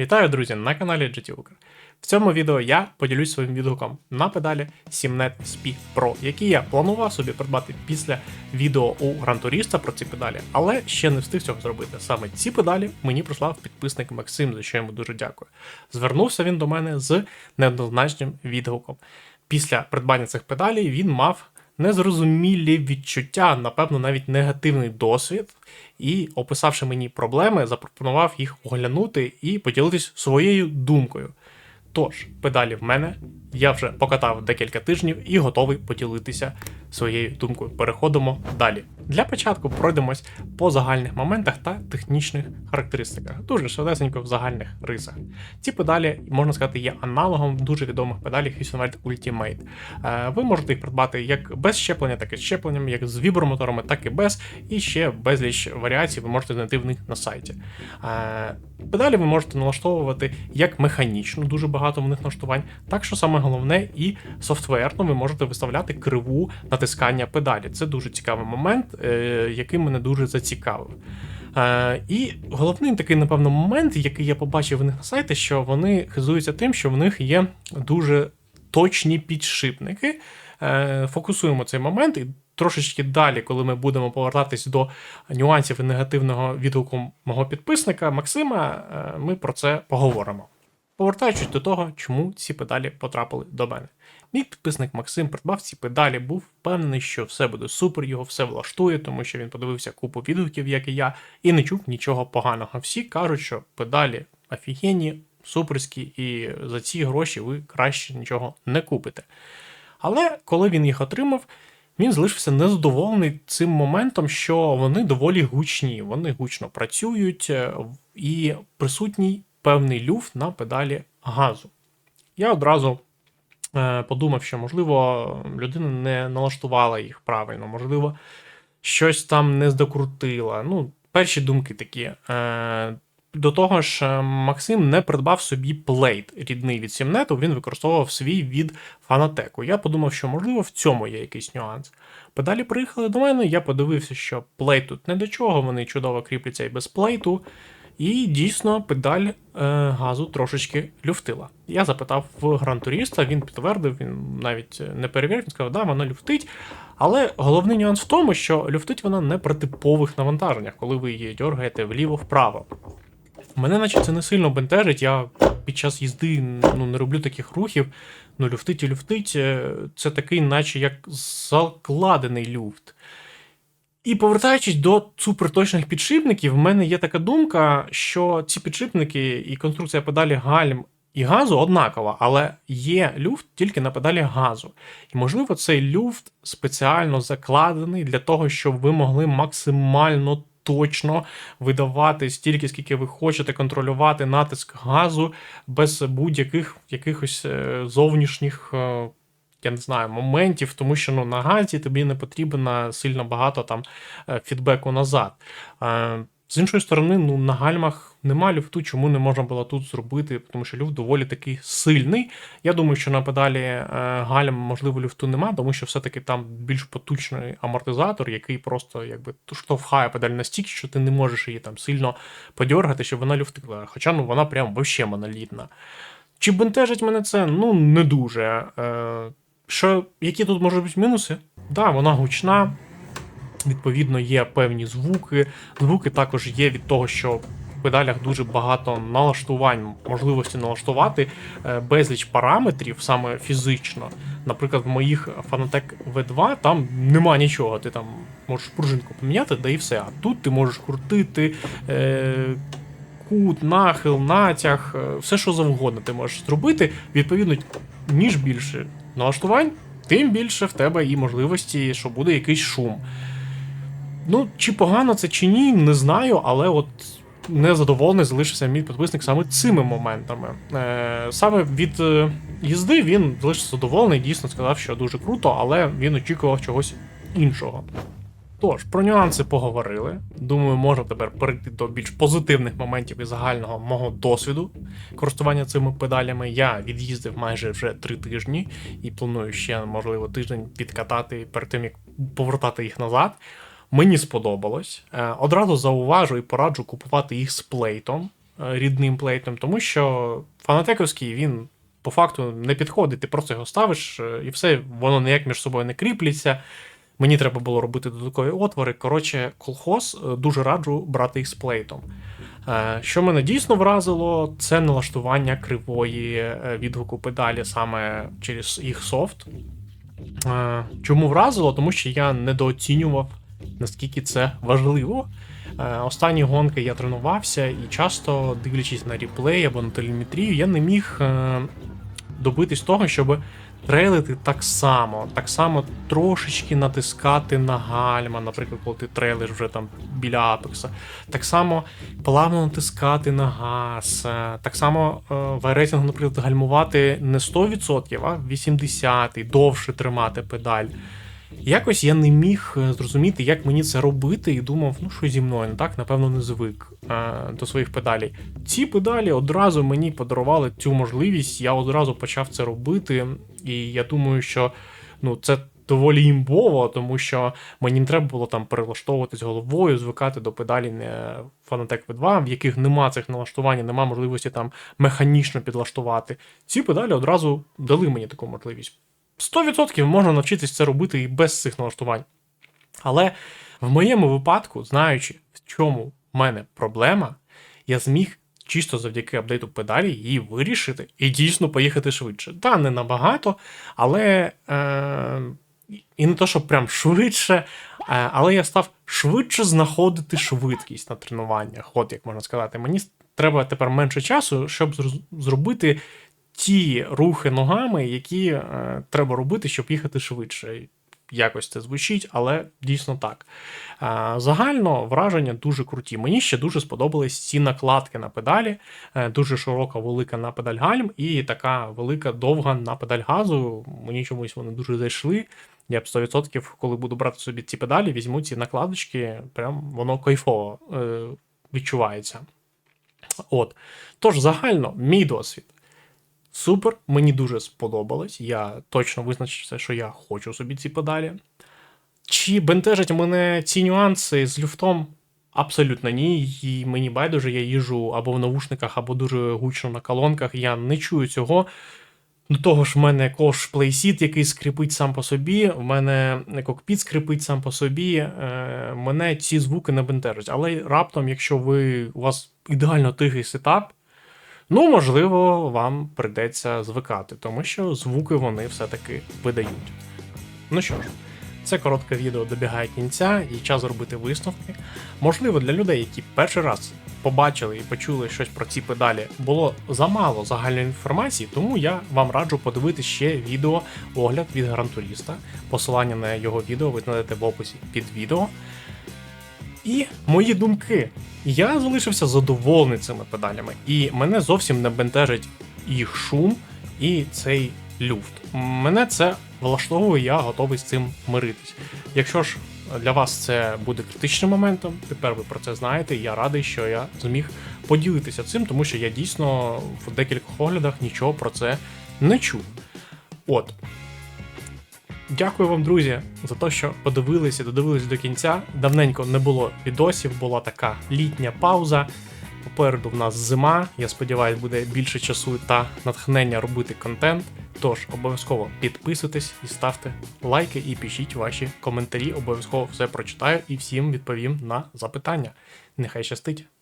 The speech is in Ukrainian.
Вітаю, друзі, на каналі GT В цьому відео я поділюсь своїм відгуком на педалі Simnet SP Pro, які я планував собі придбати після відео у Turista про ці педалі, але ще не встиг цього зробити. Саме ці педалі мені прислав підписник Максим, за що йому дуже дякую. Звернувся він до мене з неоднозначним відгуком. Після придбання цих педалей він мав незрозумілі відчуття, напевно, навіть негативний досвід, і, описавши мені проблеми, запропонував їх оглянути і поділитись своєю думкою. Тож, педалі в мене, я вже покатав декілька тижнів і готовий поділитися своєю думкою. Переходимо далі. Для початку пройдемось по загальних моментах та технічних характеристиках. Дуже швидесенько в загальних рисах. Ці педалі, можна сказати, є аналогом дуже відомих педалей Husinwald Ultimate. Е, Ви можете їх придбати як без щеплення, так і з щепленням, як з вібромоторами, так і без. І ще безліч варіацій ви можете знайти в них на сайті. Е, Педалі ви можете налаштовувати як механічно, дуже багато в них налаштувань, так що саме головне, і софтверно ви можете виставляти криву натискання педалі. Це дуже цікавий момент, е, який мене дуже зацікавив. Е, І головний такий, напевно, момент, який я побачив в них на сайті, що вони хизуються тим, що в них є дуже точні підшипники. Е, Фокусуємо цей момент і трошечки далі, коли ми будемо повертатись до нюансів і негативного відгуку мого підписника Максима, ми про це поговоримо. Повертаючись до того, чому ці педалі потрапили до мене. Мій підписник Максим придбав ці педалі, був впевнений, що все буде супер, його все влаштує, тому що він подивився купу відгуків, як і я, і не чув нічого поганого. Всі кажуть, що педалі офігенні, суперські, і за ці гроші ви краще нічого не купите. Але коли він їх отримав, він залишився незадоволений цим моментом, що вони доволі гучні, вони гучно працюють е, і присутній певний люфт на педалі газу. Я одразу е, подумав, що, можливо, людина не налаштувала їх правильно, можливо, щось там не здокрутила. Ну, перші думки такі. Е, до того ж, е, Максим не придбав собі плейт рідний від Сімнету, він використовував свій від Фанатеку. Я подумав, що можливо в цьому є якийсь нюанс. Педалі приїхали до мене, я подивився, що плейт тут не до чого, вони чудово кріпляться і без плейту. І дійсно педаль е, газу трошечки люфтила. Я запитав в грантуріста, він підтвердив, він навіть не перевірив, він сказав, да, вона люфтить. Але головний нюанс в тому, що люфтить вона не при типових навантаженнях, коли ви її дергаєте вліво-вправо. Мене наче це не сильно бентежить, я під час їзди ну, не роблю таких рухів. Ну, люфтить і люфтить, е, це такий, наче як закладений люфт. І повертаючись до суперточних підшипників, в мене є така думка, що ці підшипники і конструкція педалі гальм і газу однакова, але є люфт тільки на педалі газу. І, можливо, цей люфт спеціально закладений для того, щоб ви могли максимально точно видавати стільки, скільки ви хочете, контролювати натиск газу без будь-яких якихось е, зовнішніх. Я не знаю, моментів, тому що ну, на газі тобі не потрібно сильно багато там е, фідбеку назад. Е, З іншої сторони, ну, на гальмах нема люфту, чому не можна було тут зробити, тому що люфт доволі такий сильний. Я думаю, що на педалі е, гальм, можливо, люфту нема, тому що все-таки там більш потужний амортизатор, який просто якби штовхає педаль настільки, що ти не можеш її там сильно подьоргати, щоб вона люфтила. Хоча ну, вона прям вообще монолітна. Чи бентежить мене це? Ну, не дуже. Що, які тут можуть бути мінуси? Так, да, вона гучна, відповідно, є певні звуки. Звуки також є від того, що в педалях дуже багато налаштувань, можливості налаштувати е, безліч параметрів саме фізично. Наприклад, в моїх Fanatec V2 там нема нічого. Ти там можеш пружинку поміняти, да і все. А тут ти можеш крутити. Е- Кут, нахил, натяг, е, все що завгодно ти можеш зробити. Відповідно, ніж більше налаштувань, тим більше в тебе і можливості, що буде якийсь шум. Ну, чи погано це, чи ні, не знаю, але от незадоволений залишився мій підписник саме цими моментами. Е, Саме від е, їзди він залишився задоволений, дійсно сказав, що дуже круто, але він очікував чогось іншого. Тож, про нюанси поговорили. Думаю, можна тепер перейти до більш позитивних моментів і загального мого досвіду користування цими педалями. Я від'їздив майже вже три тижні і планую ще, можливо, тиждень підкатати перед тим, як повертати їх назад. Мені сподобалось. Е, Одразу зауважу і пораджу купувати їх з плейтом. е, рідним плейтом, тому що фанатековський він по факту не підходить. Ти просто його ставиш е, і все, воно ніяк між собою не кріпляться. Мені треба було робити додаткові отвори. Коротше, колхоз е, дуже раджу брати їх з плейтом. Е, Що мене дійсно вразило, це налаштування кривої е, відгуку педалі саме через їх софт. Чому вразило? Тому що я недооцінював, наскільки це важливо. Останні гонки я тренувався і часто, дивлячись на реплей або на телеметрію, я не міг добитись того, щоб трейлити так само, так само трошечки натискати на гальма, наприклад, коли ти трейлиш вже там біля апекса, так само плавно натискати на газ, е, так само е, в айрейтингу, наприклад, гальмувати не 100%, а 80%, довше тримати педаль. Якось я не міг е, зрозуміти, як мені це робити, і думав, ну що зі мною, не так, напевно, не звик е, до своїх педалей. Ці педалі одразу мені подарували цю можливість, я одразу почав це робити, і я думаю, що ну, це доволі імбово, тому що мені не треба було там перелаштовуватись головою, звикати до педалі Fanatec V2, в яких нема цих налаштувань, нема можливості там механічно підлаштувати. Ці педалі одразу дали мені таку можливість. 100% можна навчитись це робити і без цих налаштувань. Але в моєму випадку, знаючи, в чому в мене проблема, я зміг чисто завдяки апдейту педалі її вирішити і дійсно поїхати швидше. Та, не набагато, але е, і не то, що прям швидше, е, але я став швидше знаходити швидкість на тренуваннях. От як можна сказати, мені треба тепер менше часу, щоб зробити ті рухи ногами, які е, треба робити, щоб їхати швидше. Якось це звучить, але дійсно так. Е, загально враження дуже круті. Мені ще дуже сподобались ці накладки на педалі, е, дуже широка, велика на педаль гальм, і така велика, довга на педаль газу. Мені чомусь вони дуже зайшли. Я б 100%, коли буду брати собі ці педалі, візьму ці накладочки, прям воно кайфово е, відчувається. От. Тож, загально, мій досвід. Супер, мені дуже сподобалось. Я точно визначився, що я хочу собі ці педалі. Чи бентежать мене ці нюанси з люфтом? Абсолютно ні. І мені байдуже, я їжу або в наушниках, або дуже гучно на колонках. Я не чую цього. До того ж, в мене кош плейсіт, який скрипить сам по собі, в мене кокпіт скрипить сам по собі. Е, мене ці звуки не бентежать. Але раптом, якщо ви у вас ідеально тихий сетап, Ну, можливо, вам прийдеться звикати, тому що звуки вони все-таки видають. Ну що ж, це коротке відео добігає кінця і час зробити висновки. Можливо, для людей, які перший раз побачили і почули щось про ці педалі, було замало загальної інформації, тому я вам раджу подивитися ще відео огляд від грантуріста. Посилання на його відео ви знайдете в описі під відео. І мої думки. Я залишився задоволений цими педалями, і мене зовсім не бентежить їх шум і цей люфт. Мене це влаштовує, я готовий з цим миритись. Якщо ж для вас це буде критичним моментом, тепер ви про це знаєте. і Я радий, що я зміг поділитися цим, тому що я дійсно в декількох оглядах нічого про це не чув. От. Дякую вам, друзі, за те, що подивилися, додивились до кінця. Давненько не було відосів, була така літня пауза. Попереду в нас зима. Я сподіваюся, буде більше часу та натхнення робити контент. Тож обов'язково підписуйтесь і ставте лайки і пишіть ваші коментарі. Обов'язково все прочитаю і всім відповім на запитання. Нехай щастить!